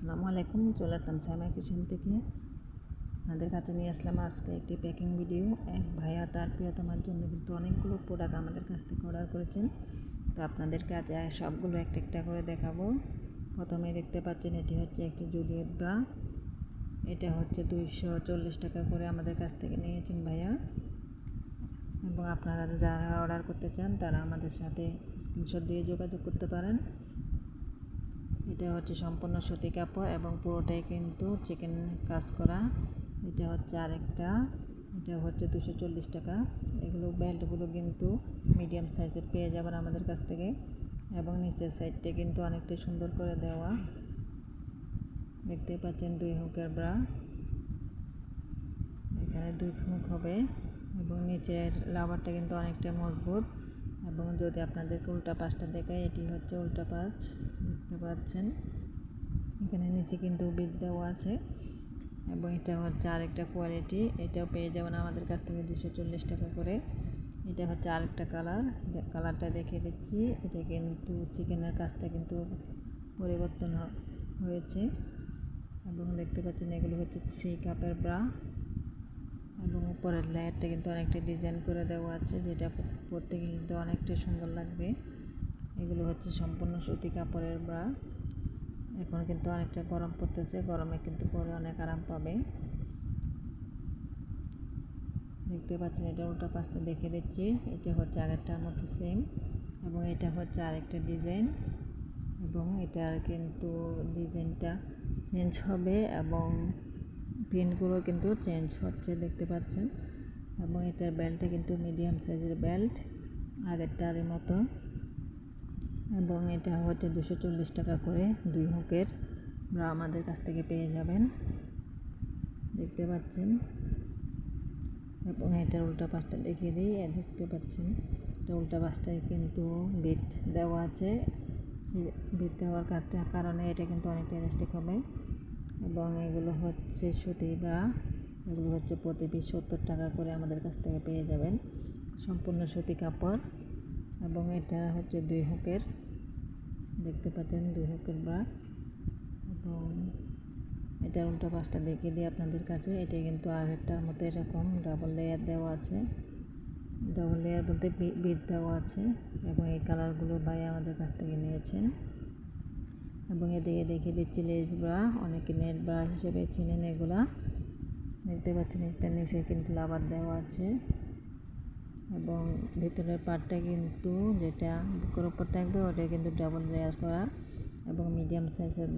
আসসালামু আলাইকুম, চলে আসলাম শ্যামা কিচেন থেকে। আপনাদের কাছে নিয়ে আসলাম আজকে একটি প্যাকিং ভিডিও। এক ভাইয়া তার প্রিয়তমার জন্য কিন্তু অনেকগুলো প্রোডাক্ট আমাদের কাছ থেকে অর্ডার করেছেন। তো আপনাদের কাছে সবগুলো একটা একটা করে দেখাবো। প্রথমে দেখতে পাচ্ছেন এটি হচ্ছে একটি জুলিয়েট ব্রা। এটা হচ্ছে দুইশো চল্লিশ টাকা করে আমাদের কাছ থেকে নিয়েছেন ভাইয়া। এবং আপনারা যারা অর্ডার করতে চান তারা আমাদের সাথে স্ক্রিনশট দিয়ে যোগাযোগ করতে পারেন। এটা হচ্ছে সম্পূর্ণ সুতি কাপড় এবং পুরোটাই কিন্তু চিকেন কাজ করা। এটা হচ্ছে আরেকটা, এটা হচ্ছে দুশো চল্লিশ টাকা। এগুলো বেল্টগুলো কিন্তু মিডিয়াম সাইজের পেয়ে যাবেন আমাদের কাছ থেকে এবং নিচের সাইডটা কিন্তু অনেকটা সুন্দর করে দেওয়া। দেখতে পাচ্ছেন দুই হুকের ব্রা এখানে দুই হুক হবে এবং নিচের লাভারটা কিন্তু অনেকটা মজবুত। এবং যদি আপনাদেরকে উল্টা পাশটা দেখায় এটি হচ্ছে উল্টা পাশ। দেখতে পাচ্ছেন? এখানে নিচে কিন্তু বিট দেওয়া আছে এবং এটা হচ্ছে আরেকটা কোয়ালিটি। এটাও পেয়ে যাবেন আমাদের কাছ থেকে দুশো চল্লিশ টাকা করে। এটা হচ্ছে আরেকটা কালার। কালারটা দেখে দিচ্ছি। এটা কিন্তু চিকেনের কাজটা কিন্তু পরিবর্তন হয়েছে। এবং দেখতে পাচ্ছেন এগুলো হচ্ছে সি কাপের ব্রা। এবং উপরের লেয়ারটা কিন্তু অনেকটা ডিজাইন করে দেওয়া আছে, যেটা পরতে কিন্তু অনেকটা সুন্দর লাগবে। এগুলো হচ্ছে সম্পূর্ণ সুতি কাপড়ের ব্রা এখন কিন্তু অনেকটা গরম পড়তেছে, গরমে কিন্তু পরে অনেক আরাম পাবে। দেখতে পাচ্ছেন, এটা উল্টা পাশটা দেখে দিচ্ছি। এটা হচ্ছে আগেরটার মতো সেম এবং এটা হচ্ছে আরেকটা ডিজাইন এবং এটার কিন্তু ডিজাইনটা চেঞ্জ হবে এবং প্রিন্টগুলো কিন্তু চেঞ্জ হচ্ছে, দেখতে পাচ্ছেন। এবং এটার বেল্টটা কিন্তু মিডিয়াম সাইজের বেল্ট আগেরটার মতো। এবং এটা হচ্ছে দুশো চল্লিশ টাকা করে দুই হুকের। আমাদের কাছ থেকে পেয়ে যাবেন, দেখতে পাচ্ছেন। এবং এটার উল্টা পাশটা দেখিয়ে দিই দেখতে পাচ্ছেন। এটা উল্টা পাশটায় কিন্তু বিট দেওয়া আছে। বিট দেওয়ার কারণে এটা কিন্তু অনেকটা ইলাস্টিক হবে। এবং এগুলো হচ্ছে সুতি ব্রা এগুলো হচ্ছে প্রতি পিস সত্তর টাকা করে আমাদের কাছ থেকে পেয়ে যাবেন। সম্পূর্ণ সুতি কাপড়। এবং এটা হচ্ছে দুই হুকের। দেখতে পাচ্ছেন, দুই হুকের ব্রা এবং এটার উল্টো পাশটা দেখিয়ে দিই আপনাদের কাছে। এটা কিন্তু আরেকটার মতো এরকম ডাবল লেয়ার দেওয়া আছে। ডাবল লেয়ার বলতে বিট দেওয়া আছে। এবং এই কালারগুলো ভাই আমাদের কাছ থেকে নিয়েছেন। এবং এদিকে দেখিয়ে দিচ্ছি লেজ ব্রা। অনেকে নেট ব্রা হিসেবে চিনেন এগুলা। দেখতে পাচ্ছেন একটা নিচে কিন্তু লাভার দেওয়া আছে। এবং ভিতরের পার্টটা কিন্তু যেটা বুকের ওপর থাকবে, ওটা কিন্তু ডাবল লেয়ার করা। এবং মিডিয়াম সাইজের